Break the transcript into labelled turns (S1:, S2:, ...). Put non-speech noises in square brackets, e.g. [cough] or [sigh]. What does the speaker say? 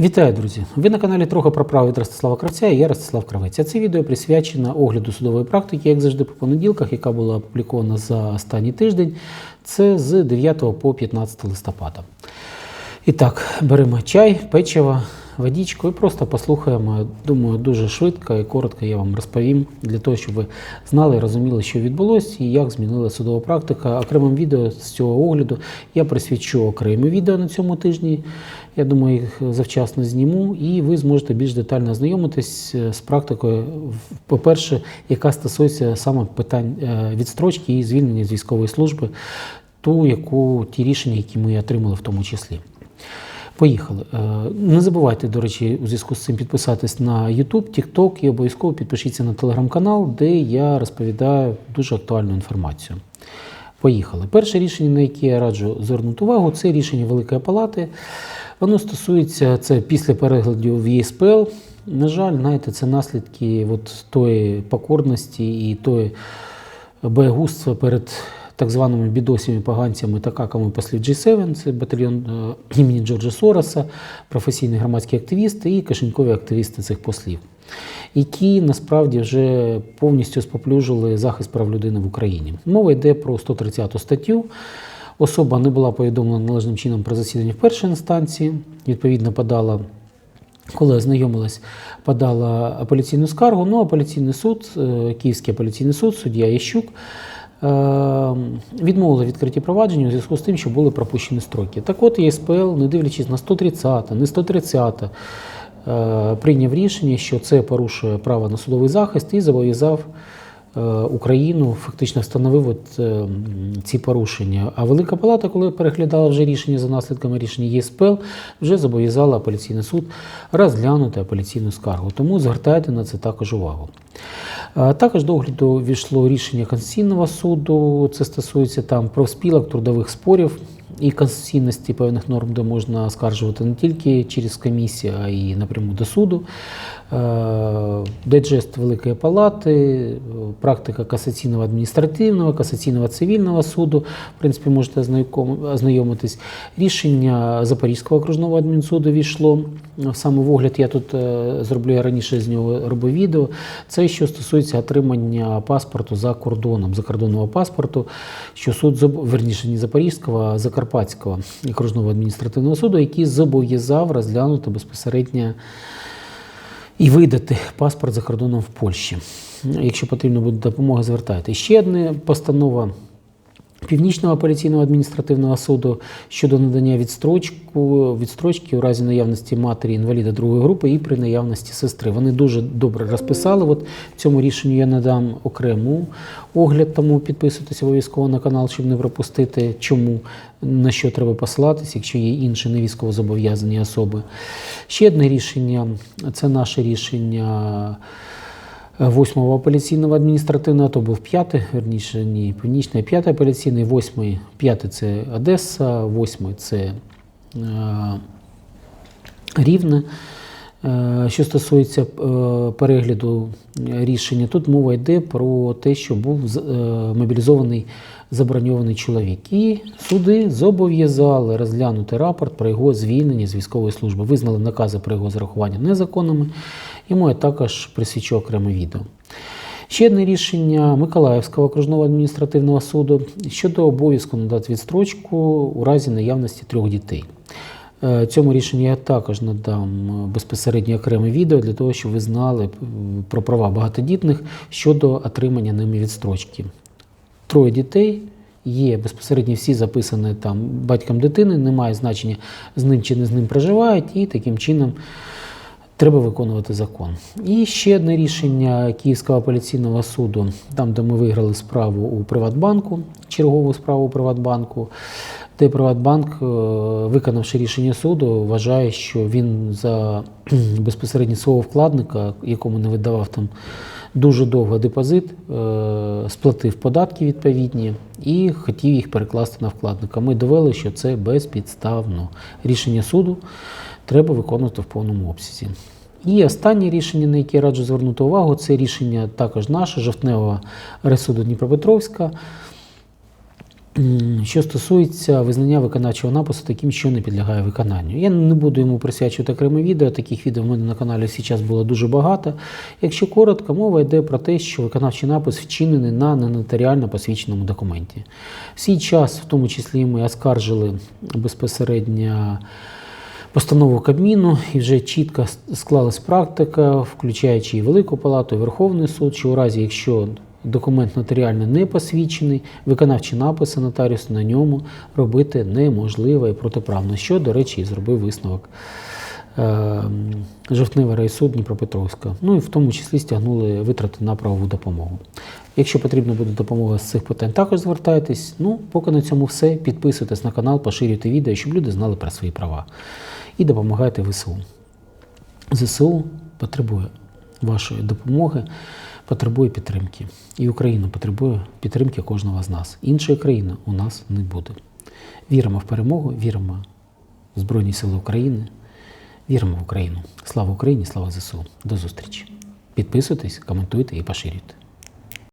S1: Вітаю, друзі! Ви на каналі Трохи про право від Ростислава Кравця і я Ростислав Кравець. Це відео присвячено огляду судової практики, як завжди по понеділках, яка була опублікована за останній тиждень. Це з 9 по 15 листопада. І так, беремо чай, печиво, водичку і просто послухаємо. Думаю, дуже швидко і коротко я вам розповім для того, щоб ви знали і розуміли, що відбулося і як змінила судова практика. Окремим відео з цього огляду я присвячу окремі відео на цьому тижні. Я думаю, їх завчасно зніму, і ви зможете більш детально ознайомитись з практикою, по-перше, яка стосується саме питань е, відстрочки і звільнення з військової служби, ту, яку ті рішення, які ми отримали в тому числі. Поїхали. Е, Не забувайте, до речі, у зв'язку з цим підписатись на YouTube, TikTok і обов'язково підпишіться на телеграм-канал, де я розповідаю дуже актуальну інформацію. Поїхали. Перше рішення, на яке я раджу звернути увагу, це рішення Великої Палати. Воно стосується це після перегляду в ЄСПЛ. На жаль, знаєте, це наслідки от тої покорності і тої боягузтва перед так званими бідосіми, поганцями та каками послів G7, це батальйон е, імені Джорджа Сороса, професійні громадські активісти і кишенькові активісти цих послів, які насправді вже повністю споплюжили захист прав людини в Україні. Мова йде про 130 статтю. Особа не була повідомлена належним чином про засідання в першій інстанції, відповідно подала коли ознайомилась, подала апеляційну скаргу. Ну, апеляційний суд, е, Київський апеляційний суд, суддя Ящук, е, відмовила відкриті провадження у зв'язку з тим, що були пропущені строки. Так от ЄСПЛ, не дивлячись на 130, не 130, е, прийняв рішення, що це порушує право на судовий захист і зобов'язав Україну, фактично встановив от, е, ці порушення. А Велика Палата, коли переглядала вже рішення за наслідками рішення ЄСПЛ, вже зобов'язала апеляційний суд розглянути апеляційну скаргу. Тому звертайте на це також увагу. Також до огляду війшло рішення Конституційного суду. Це стосується там профспілок, трудових спорів і конституційності певних норм, де можна оскаржувати не тільки через комісію, а й напряму до суду. Е, Дайджест Великої Палати, практика касаційного адміністративного, касаційного цивільного суду. В принципі, можете ознайомитись. Рішення Запорізького окружного адмінсуду війшло. В огляд я тут е, зроблю, я раніше з нього робив відео. Це що стосується отримання паспорту за кордоном, закордонного паспорту, що суд верніше не Запорізького, а Закарпатського окружного адміністративного суду, який зобов'язав розглянути безпосередньо і видати паспорт за кордоном в Польщі. Якщо потрібна буде допомога, звертайте. Ще одна постанова Північного апеляційного адміністративного суду щодо надання відстрочку, відстрочки у разі наявності матері інваліда другої групи і при наявності сестри. Вони дуже добре розписали. От цьому рішенню я надам окрему огляд, тому підписуйтесь обов'язково на канал, щоб не пропустити, чому на що треба посилатися, якщо є інші не військовозобов'язані особи. Ще одне рішення це наше рішення. Восьмого апеляційного адміністративного, то був п'ятий, верніше, ні, північний, п'ятий апеляційний, восьмий, п'ятий це Одеса, 8-й це е, Рівне. Е, Що стосується е, перегляду рішення, тут мова йде про те, що був е, мобілізований заброньований чоловік. І суди зобов'язали розглянути рапорт про його звільнення з військової служби, визнали накази про його зарахування незаконними. Йому я також присвячу окреме відео. Ще одне рішення Миколаївського окружного адміністративного суду щодо обов'язку надати відстрочку у разі наявності трьох дітей. Е, Цьому рішенню я також надам е, безпосередньо окреме відео для того, щоб ви знали е, про права багатодітних щодо отримання ними відстрочки. Троє дітей. Є безпосередньо всі записані там батьком дитини, немає значення з ним чи не з ним проживають, і таким чином треба виконувати закон. І ще одне рішення Київського апеляційного суду, там, де ми виграли справу у Приватбанку, чергову справу у Приватбанку, де Приватбанк, е, виконавши рішення суду, вважає, що він за [clears throat] безпосередньо свого вкладника, якому не видавав там дуже довго депозит, е, сплатив податки відповідні і хотів їх перекласти на вкладника. Ми довели, що це безпідставно. Рішення суду треба виконувати в повному обсязі. І останнє рішення, на яке я раджу звернути увагу, це рішення також наше, жовтневого райсуду Дніпропетровська. Що стосується визнання виконавчого напису таким, що не підлягає виконанню. Я не буду йому присвячувати окреме відео. Таких відео в мене на каналі зараз було дуже багато. Якщо коротко, мова йде про те, що виконавчий напис вчинений на ненотаріально посвідченому документі. В свій час, в тому числі, ми оскаржили безпосередньо. Постанову Кабміну і вже чітко склалась практика, включаючи і Велику Палату, і Верховний суд, що у разі, якщо документ нотаріально не посвідчений, виконавчі написи нотаріусу на ньому робити неможливо і протиправно, що, до речі, і зробив висновок е, Жовтневий райсуд Дніпропетровська. Ну і в тому числі стягнули витрати на правову допомогу. Якщо потрібна буде допомога з цих питань, також звертайтесь. Ну, поки на цьому все. Підписуйтесь на канал, поширюйте відео, щоб люди знали про свої права. І допомагайте ВСУ. ЗСУ потребує вашої допомоги, потребує підтримки. І Україна потребує підтримки кожного з нас. Іншої країни у нас не буде. Віримо в перемогу, віримо в Збройні Сили України, віримо в Україну. Слава Україні, слава ЗСУ. До зустрічі. Підписуйтесь, коментуйте і поширюйте.